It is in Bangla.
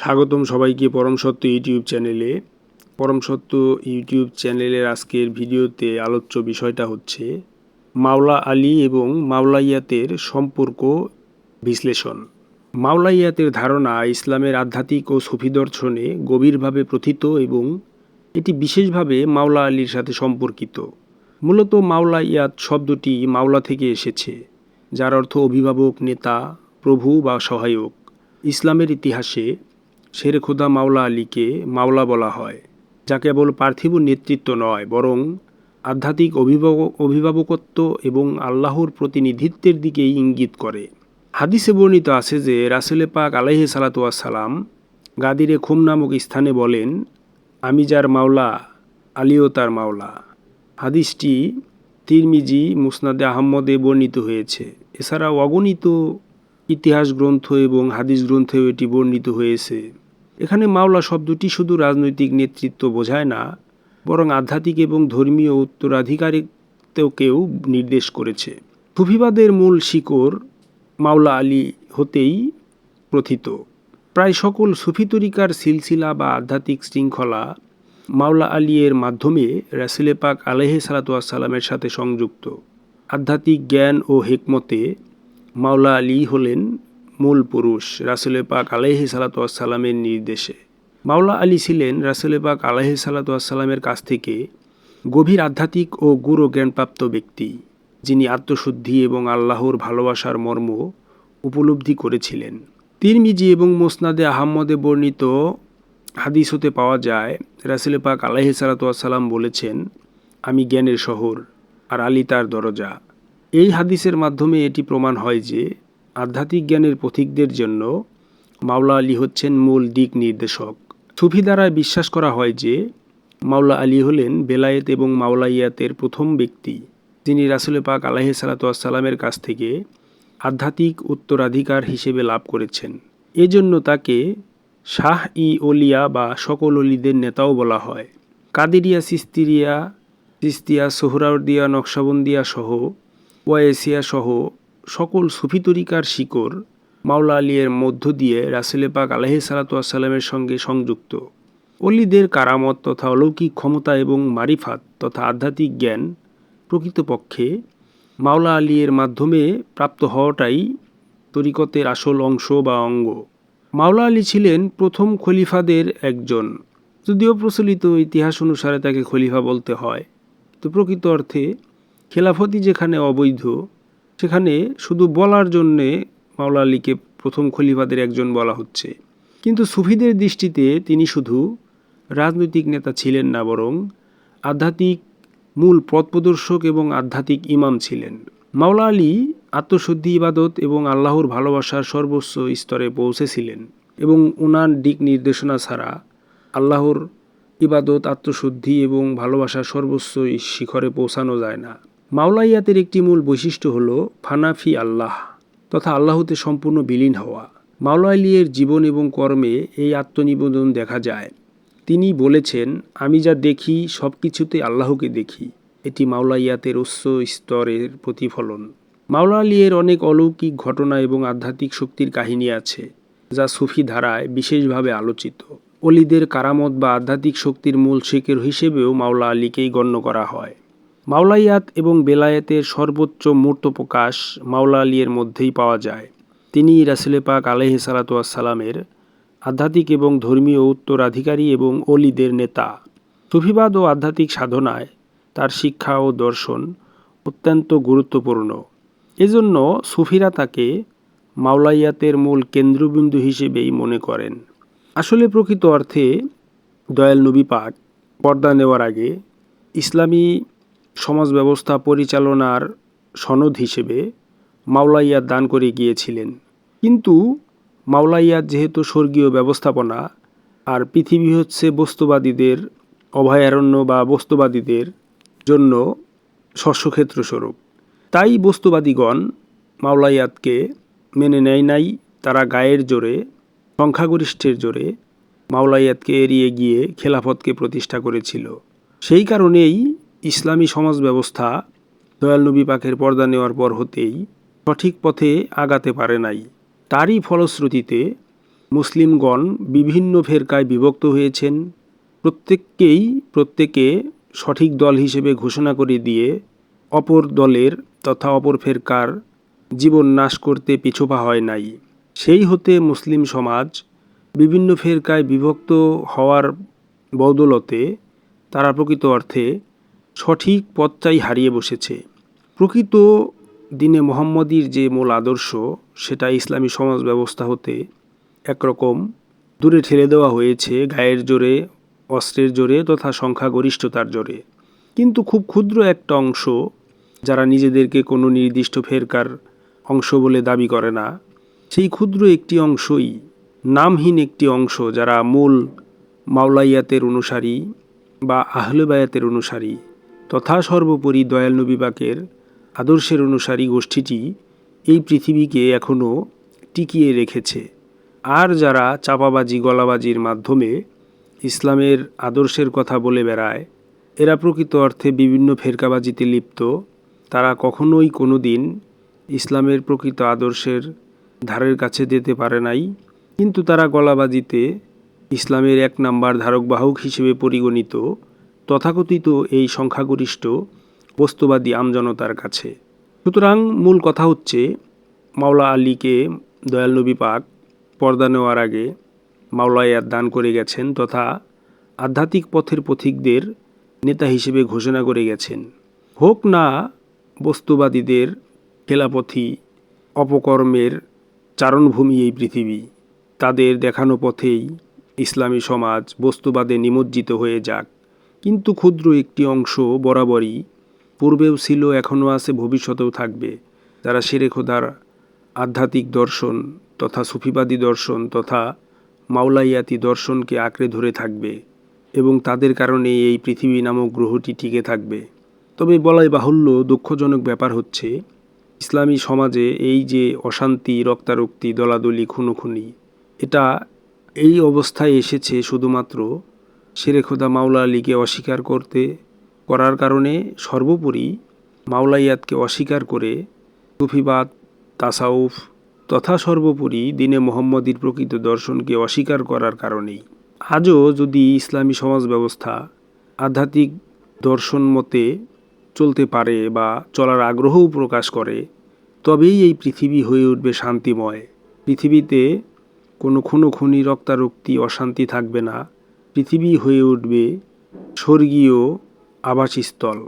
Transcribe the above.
স্বাগতম সবাইকে পরম সত্য ইউটিউব চ্যানেলে। পরম সত্য ইউটিউব চ্যানেলের আজকের ভিডিওতে আলোচ্য বিষয়টা হচ্ছে মাওলা আলী এবং মাওলাইয়াতের সম্পর্ক বিশ্লেষণ। মাওলাইয়াতের ধারণা ইসলামের আধ্যাত্মিক ও সুফি দর্শনে গভীরভাবে প্রথিত এবং এটি বিশেষভাবে মাওলা আলীর সাথে সম্পর্কিত। মূলত মাওলাইয়াত শব্দটি মাওলা থেকে এসেছে, যার অর্থ অভিভাবক, নেতা, প্রভু বা সহায়ক। ইসলামের ইতিহাসে শের খোদা মাওলা আলীকে মাওলা বলা হয়, যা কেবল পার্থিব নেতৃত্ব নয়, বরং আধ্যাত্মিক অভিভাবক অভিভাবকত্ব এবং আল্লাহর প্রতিনিধিত্বের দিকেই ইঙ্গিত করে। হাদিসে বর্ণিত আছে যে, রাসুলে পাক আলাইহি সালাতুয়াসালাম গাদিরে খুম নামক স্থানে বলেন, আমি যার মাওলা, আলীও তার মাওলা। হাদিসটি তিরমিজি, মুসনাদে আহম্মদে বর্ণিত হয়েছে। এছাড়া অগণিত ইতিহাস গ্রন্থ এবং হাদিস গ্রন্থেও এটি বর্ণিত হয়েছে। এখানে মাওলা শব্দটি শুধু রাজনৈতিক নেতৃত্ব বোঝায় না, বরং আধ্যাত্মিক এবং ধর্মীয় উত্তরাধিকারিত্বকেও নির্দেশ করেছে। সুফিবাদের মূল শিকড় মাওলা আলী হতেই প্রথিত। প্রায় সকল সুফি তরিকার সিলসিলা বা আধ্যাত্মিক শৃঙ্খলা মাওলা আলীর মাধ্যমে রাসুলে পাক আলহে সালাতামের সাথে সংযুক্ত। আধ্যাত্মিক জ্ঞান ও হেকমতে মাওলা আলী হলেন মূল পুরুষ রাসুলে পাক আলহি সালাতামের নির্দেশে। মাওলা আলী ছিলেন রাসুলে পাক আলহি সালাতামের কাছ থেকে গভীর আধ্যাত্মিক ও গুরু জ্ঞানপ্রাপ্ত ব্যক্তি, যিনি আত্মশুদ্ধি এবং আল্লাহর ভালোবাসার মর্ম উপলব্ধি করেছিলেন। তিরমিজি এবং মোসনাদে আহম্মদে বর্ণিত হাদিস হতে পাওয়া যায় রাসুল পাক আলাহি সালাতাম বলেছেন, আমি জ্ঞানের শহর আর আলী তার দরজা। এই হাদিসের মাধ্যমে এটি প্রমাণ হয় যে আধ্যাত্মিক জ্ঞানের পথিকদের জন্য মাওলা আলী হচ্ছেন মূল দিক নির্দেশক। সুফি দ্বারা বিশ্বাস করা হয় যে, মাওলা আলী হলেন বেলায়েত এবং মাওলাইয়াতের প্রথম ব্যক্তি, যিনি রাসুল পাক আলাহি সালাতামের কাছ থেকে আধ্যাত্মিক উত্তরাধিকার হিসেবে লাভ করেছেন। এজন্য তাকে শাহ ই ওলিয়া বা সকল অলিদের নেতাও বলা হয়। কাদেরিয়া সিস্তিরিয়া, সিস্তিয়া সোহরাউদ্দিয়া নকশাবন্দিয়া সহ, ওয়াইসিয়া সহ সকল সুফি তরিকার শিকড় মাওলা আলিয়ের মধ্য দিয়ে রাসেলে পাক আলহি সালাতামের সঙ্গে সংযুক্ত। অলিদের কারামত তথা অলৌকিক ক্ষমতা এবং মারিফাত তথা আধ্যাত্মিক জ্ঞান প্রকৃতপক্ষে মাওলা আলিয়ের মাধ্যমে প্রাপ্ত হওয়াটাই তরিকতের আসল অংশ বা অঙ্গ। মাওলা আলী ছিলেন প্রথম খলিফাদের একজন। যদিও প্রচলিত ইতিহাস অনুসারে তাকে খলিফা বলতে হয়। তো প্রকৃত অর্থে খেলাফতি যেখানে অবৈধ সেখানে শুধু বলার জন্যে মাওলা আলীকে প্রথম খলিফাদের একজন বলা হচ্ছে। কিন্তু সুফিদের দৃষ্টিতে তিনি শুধু রাজনৈতিক নেতা ছিলেন না বরং আধ্যাত্মিক মূল পথ প্রদর্শক এবং আধ্যাত্মিক ইমাম ছিলেন। মাওলা আলী আত্মশুদ্ধি, ইবাদত এবং আল্লাহর ভালোবাসার সর্বোচ্চ স্তরে পৌঁছেছিলেন এবং উনার দিক নির্দেশনা ছাড়া আল্লাহর ইবাদত, আত্মশুদ্ধি এবং ভালোবাসার সর্বোচ্চ শিখরে পৌঁছানো যায় না। মাওলাইয়াতের একটি মূল বৈশিষ্ট্য হল ফানাফি আল্লাহ তথা আল্লাহতে সম্পূর্ণ বিলীন হওয়া। মাওলা আলিয়ের জীবন এবং কর্মে এই আত্মনিবেদন দেখা যায়। তিনি বলেছেন, আমি যা দেখি সব কিছুতে আল্লাহকে দেখি। এটি মাওলাইয়াতের উচ্চ স্তরের প্রতিফলন। মাওলা আলিয়ের অনেক অলৌকিক ঘটনা এবং আধ্যাত্মিক শক্তির কাহিনী আছে, যা সুফি ধারায় বিশেষভাবে আলোচিত। অলিদের কারামত বা আধ্যাত্মিক শক্তির মূল শিকের হিসেবেও মাওলা আলীকেই গণ্য করা হয়। মাওলাইয়াত এবং বেলায়েতের সর্বোচ্চ মূর্ত প্রকাশ মাওলা আলিয়ের মধ্যেই পাওয়া যায়। তিনি রাসুলে পাক আলহ সালাতামের আধ্যাত্মিক এবং ধর্মীয় উত্তরাধিকারী এবং অলিদের নেতা। সুফিবাদ ও আধ্যাত্মিক সাধনায় তার শিক্ষা ও দর্শন অত্যন্ত গুরুত্বপূর্ণ। এজন্য সুফিরা তাকে মাওলাইয়াতের মূল কেন্দ্রবিন্দু হিসেবেই মনে করেন। আসলে প্রকৃত অর্থে দয়াল নবী পাক পর্দা নেওয়ার আগে ইসলামী সমাজ ব্যবস্থা পরিচালনার সনদ হিসেবে মাওলাইয়াত দান করে গিয়েছিলেন। কিন্তু মাওলাইয়াত যেহেতু স্বর্গীয় ব্যবস্থাপনা, আর পৃথিবী হচ্ছে বস্তুবাদীদের অভয়ারণ্য বা বস্তুবাদীদের জন্য শস্যক্ষেত্র স্বরূপ তাই বস্তুবাদীগণ মাওলাইয়াতকে মেনে নেয় নাই, তারা গায়ের জোরে, সংখ্যাগরিষ্ঠের জোরে মাওলাইয়াতকে এড়িয়ে গিয়ে খেলাফতকে প্রতিষ্ঠা করেছিল। সেই কারণেই ইসলামী সমাজ ব্যবস্থা দয়াল নবী পাকের পর্দা নেওয়ার পর হতেই সঠিক পথে আগাতে পারে নাই। তারই ফলশ্রুতিতে মুসলিমগণ বিভিন্ন ফেরকায় বিভক্ত হয়েছেন। প্রত্যেককেই প্রত্যেকে সঠিক দল হিসেবে ঘোষণা করে দিয়ে অপর দলের তথা অপর ফেরকার জীবন নাশ করতে পিছুপা হয় নাই। সেই হতে মুসলিম সমাজ বিভিন্ন ফেরকায় বিভক্ত হওয়ার বদৌলতে তারা প্রকৃত অর্থে সঠিক পথটাই হারিয়ে বসেছে। প্রকৃত দিনে মোহাম্মদীর যে মূল আদর্শ সেটা ইসলামী সমাজ ব্যবস্থা হতে একরকম দূরে ঠেলে দেওয়া হয়েছে গায়ের জোরে, অস্ত্রের জোরে তথা সংখ্যাগরিষ্ঠতার জোরে। কিন্তু খুব ক্ষুদ্র একটা অংশ যারা নিজেদেরকে কোনো নির্দিষ্ট ফেরকার অংশ বলে দাবি করে না, সেই ক্ষুদ্র একটি অংশই নামহীন একটি অংশ যারা মূল মাওলাইয়াতের অনুসারী বা আহলেবায়াতের অনুসারী। তথা সর্বোপরি দয়াল নবী পাকের আদর্শের অনুসারী গোষ্ঠীটি এই পৃথিবীকে এখনও টিকিয়ে রেখেছে। আর যারা চাপাবাজি, গলাবাজির মাধ্যমে ইসলামের আদর্শের কথা বলে বেড়ায়, এরা প্রকৃত অর্থে বিভিন্ন ফেরকাবাজিতে লিপ্ত। তারা কখনোই কোনো দিন ইসলামের প্রকৃত আদর্শের ধারের কাছে যেতে পারে নাই। কিন্তু তারা গলাবাজিতে ইসলামের এক নাম্বার ধারকবাহক হিসেবে পরিগণিত। তথাকথিত এই সংখ্যাগরিষ্ঠ, বস্তুবাদী আমজনতার কাছে। সুতরাং মূল কথা হচ্ছে, মাওলা আলীকে দয়াল পাক পর্দা নেওয়ার আগে মাওলায়াত দান করে গেছেন তথা আধ্যাত্মিক পথের পথিকদের নেতা হিসেবে ঘোষণা করে গেছেন। হোক না বস্তুবাদীদের খেলাপথি, অপকর্মের চারণভূমি এই পৃথিবী, তাদের দেখানো পথেই ইসলামী সমাজ বস্তুবাদে নিমজ্জিত হয়ে যাক। কিন্তু ক্ষুদ্র একটি অংশ বরাবরই পূর্বেও ছিল, এখনও আছে, ভবিষ্যতেও থাকবে। যারা সেরে খোদার আধ্যাত্মিক দর্শন তথা সুফিবাদী দর্শন তথা মাওলাইয়াতি দর্শনকে আঁকড়ে ধরে থাকবে এবং তাদের কারণে এই পৃথিবী নামক গ্রহটি টিকে থাকবে। তবে বলাই বাহুল্য দুঃখজনক ব্যাপার হচ্ছে, ইসলামী সমাজে এই যে অশান্তি, রক্তারক্তি, দলাদলি, খুনোখুনি, এটা এই অবস্থায় এসেছে শুধুমাত্র শেরে খোদা মাওলা আলীকে অস্বীকার করতে, করার কারণে সর্বোপরি মাওলাইয়াতকে অস্বীকার করে সুফিবাদ, তাসাউফ তথা সর্বোপরি দিনে মোহাম্মদীর প্রকৃত দর্শনকে অস্বীকার করার কারণেই। আজও যদি ইসলামী সমাজ ব্যবস্থা আধ্যাত্মিক দর্শন মতে চলতে পারে বা চলার আগ্রহও প্রকাশ করে, তবেই এই পৃথিবী হয়ে উঠবে শান্তিময়। পৃথিবীতে কোনো খুনোখুনি রক্তারক্তি, অশান্তি থাকবে না। পৃথিবী হয়ে উঠবে স্বর্গীয় আবাসস্থল।